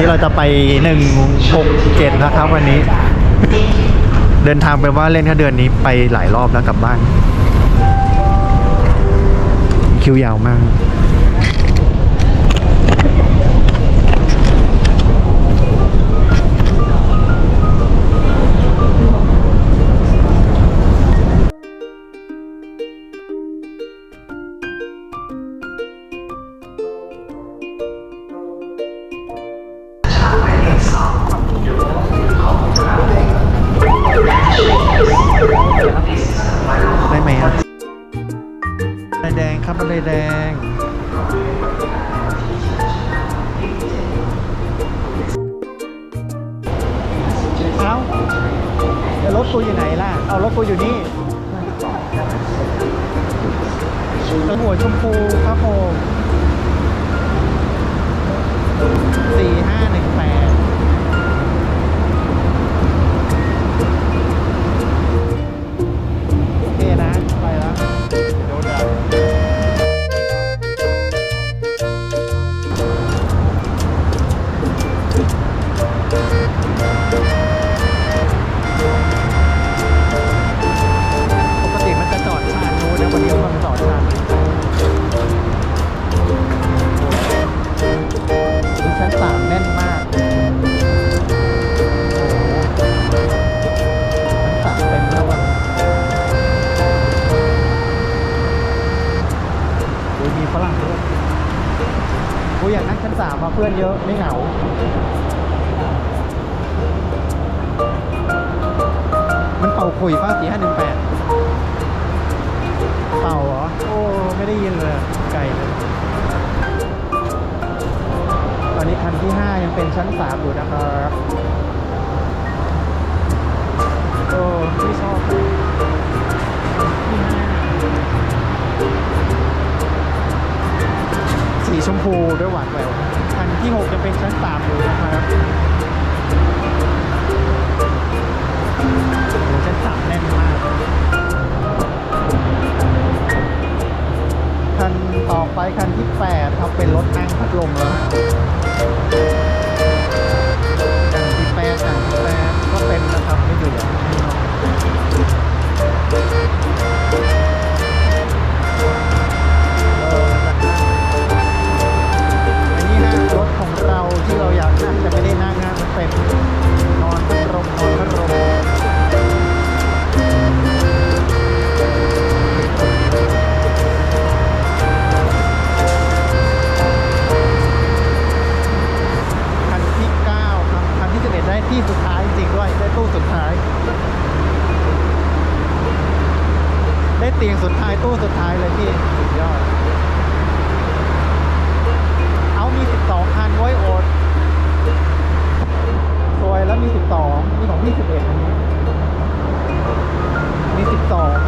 นี้เราจะไปหนึ่งหกเจ็ดนะครับวันนี้ เดินทางไปว่าเล่นแค่เดือนนี้ไปหลายรอบแล้วกลับบ้าน คิวยาวมาก แดงครับใบแดง เอ้าแล้วรถกูอยู่ไหนล่ะ เอารถกูอยู่นี่หัวชมพูครับผม สามมาเพื่อนเยอะไม่เหงามันเป่าขุยป้าสี่ห้าหนึ่งแปดเป่าเหรอ โอ้ ไม่ได้ยินเลยไกลเลย ตอนนี้คันที่5ยังเป็นชั้น3อยู่นะครับ โอ้ ไม่ชอบ ด้วยหวานแหววคันที่6จะเป็นชั้น3อยู่นะครับชั้น3แน่นมากคันต่อไปคันที่8ครับเป็นรถนั่งพัดลมแล้ว ด้วยได้ตู้สุดท้าย ได้เตียงสุดท้ายตู้สุดท้ายเลยพี่สุดยอด เอามี 12 คันไว้โอดสวยแล้วมี 12 มีของพี่11อันนี้มี 12